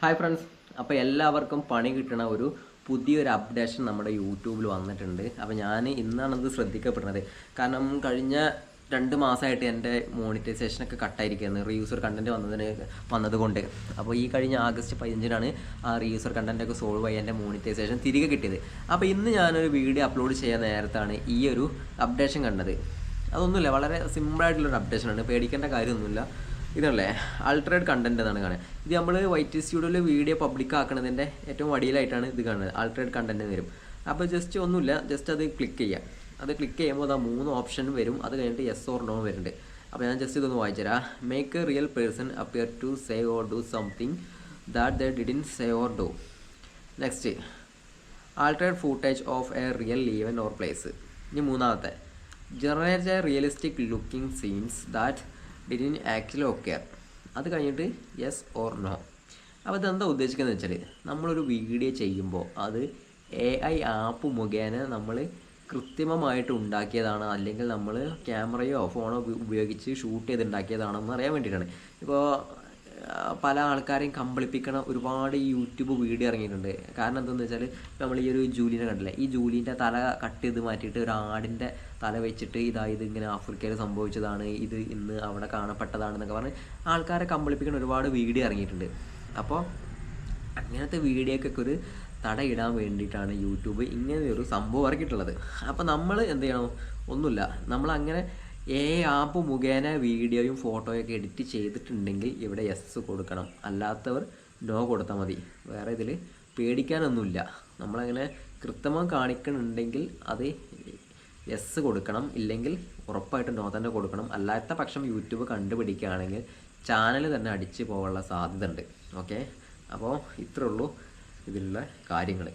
Hi friends അപ്പോൾ എല്ലാവർക്കും പണി കിട്ടണ ഒരു പുതിയൊരു അപ്ഡേഷൻ നമ്മുടെ യൂട്യൂബിൽ വന്നിട്ടുണ്ട്. അപ്പോൾ ഞാൻ ഇന്നാണത് ശ്രദ്ധിക്കപ്പെടുന്നത്. കാരണം കഴിഞ്ഞ രണ്ട് മാസമായിട്ട് എന്റെ മോണിറ്റൈസേഷനൊക്കെ കട്ടായിരിക്കുന്നത് റീയൂസർ കണ്ടന്റ് വന്നതിന് വന്നതുകൊണ്ട്. അപ്പോൾ ഈ കഴിഞ്ഞ ആഗസ്റ്റ് പതിനഞ്ചിനാണ് ആ റീയൂസർ കണ്ടന്റൊക്കെ സോൾവ് ആയി എന്റെ മോണിറ്റൈസേഷൻ തിരികെ കിട്ടിയത്. അപ്പോൾ ഇന്ന് ഞാനൊരു വീഡിയോ അപ്ലോഡ് ചെയ്യാൻ നേരത്താണ് ഈ ഒരു അപ്ഡേഷൻ കണ്ടത്. അതൊന്നുമില്ല വളരെ സിമ്പിളായിട്ടുള്ളൊരു അപ്ഡേഷനാണ് പേടിക്കേണ്ട കാര്യമൊന്നുമില്ല. ഇതല്ലേ? അൾട്രേഡ് കണ്ടന്റ് എന്നാണ് കാണുക. ഇത് നമ്മൾ വൈറ്റ് സ്റ്റുഡിയോയിൽ വീഡിയോ പബ്ലിക് ആക്കുന്നതിന്റെ ഏറ്റവും വടിയിലായിട്ടാണ് ഇത് കാണുന്നത്. അൾട്രേഡ് കണ്ടന്റ് വരും. അപ്പോൾ ജസ്റ്റ് ഒന്നുമില്ല. ജസ്റ്റ് അത് ക്ലിക്ക് ചെയ്യാം. അത് ക്ലിക്ക് ചെയ്യുമ്പോൾ അത് മൂന്ന് ഓപ്ഷൻ വരും. അത് കഴിഞ്ഞിട്ട് യെസ് ഓർ നോ വരുന്നുണ്ട്. അപ്പോൾ ഞാൻ ജസ്റ്റ് ഇതൊന്ന് വായിച്ചുതരാം make a real person appear to say or do something that the didn't say or do next altered footage of a real event or place ഇനി മൂന്നാമത്തെ. Generate a realistic looking scenes that didn't actually okay അത് കഴിഞ്ഞിട്ട് yes or no അപ്പോൾ ഇതെന്താ ഉദ്ദേശിക്കുന്നത് വെച്ചാൽ നമ്മളൊരു video ചെയ്യുമ്പോൾ അത് എ ഐ ആപ്പ് മുഖേന നമ്മൾ കൃത്രിമമായിട്ട് ഉണ്ടാക്കിയതാണ് അല്ലെങ്കിൽ നമ്മൾ ക്യാമറയോ ഫോണോ ഉപയോഗിച്ച് ഷൂട്ട് ചെയ്ത് ഉണ്ടാക്കിയതാണോ എന്ന് അറിയാൻ വേണ്ടിയിട്ടാണ്. ഇപ്പോൾ പല ആൾക്കാരെയും കമ്പളിപ്പിക്കണ ഒരുപാട് യൂട്യൂബ് വീഡിയോ ഇറങ്ങിയിട്ടുണ്ട്. കാരണം എന്താണെന്ന് വെച്ചാൽ നമ്മൾ ഈ ഒരു ജൂലിനെ കണ്ടില്ലേ? ഈ ജൂലിന്റെ തല കട്ട് ചെയ്ത് മാറ്റിയിട്ട് ഒരു ആടിന്റെ തല വെച്ചിട്ട് ഇതാ ഇത് ഇങ്ങനെ ആഫ്രിക്കയിൽ സംഭവിച്ചതാണ് ഇത് ഇന്ന് അവിടെ കാണപ്പെട്ടതാണെന്നൊക്കെ പറഞ്ഞ് ആൾക്കാരെ കമ്പളിപ്പിക്കണ ഒരുപാട് വീഡിയോ ഇറങ്ങിയിട്ടുണ്ട്. അപ്പോൾ അങ്ങനത്തെ വീഡിയോക്കൊക്കെ ഒരു തടയിടാൻ വേണ്ടിയിട്ടാണ് യൂട്യൂബ് ഇങ്ങനെ ഒരു സംഭവം ഇറക്കിയിട്ടുള്ളത്. അപ്പോൾ നമ്മൾ എന്ത് ചെയ്യണം? ഒന്നുമില്ല. നമ്മൾ ഏ ആപ്പ് മുഖേന വീഡിയോയും ഫോട്ടോയൊക്കെ എഡിറ്റ് ചെയ്തിട്ടുണ്ടെങ്കിൽ ഇവിടെ യെസ് കൊടുക്കണം. അല്ലാത്തവർ നോ കൊടുത്താൽ മതി. വേറെ ഇതിൽ പേടിക്കാനൊന്നുമില്ല. നമ്മളങ്ങനെ കൃത്യമായി കാണിക്കണുണ്ടെങ്കിൽ അത് യെസ് കൊടുക്കണം. ഇല്ലെങ്കിൽ ഉറപ്പായിട്ടും നോ തന്നെ കൊടുക്കണം. അല്ലാത്ത പക്ഷം യൂട്യൂബ് കണ്ടുപിടിക്കുകയാണെങ്കിൽ ചാനൽ തന്നെ അടിച്ചു പോകാനുള്ള സാധ്യത ഉണ്ട് ഓക്കെ അപ്പോൾ ഇത്രയുള്ളൂ ഇതിലുള്ള കാര്യങ്ങൾ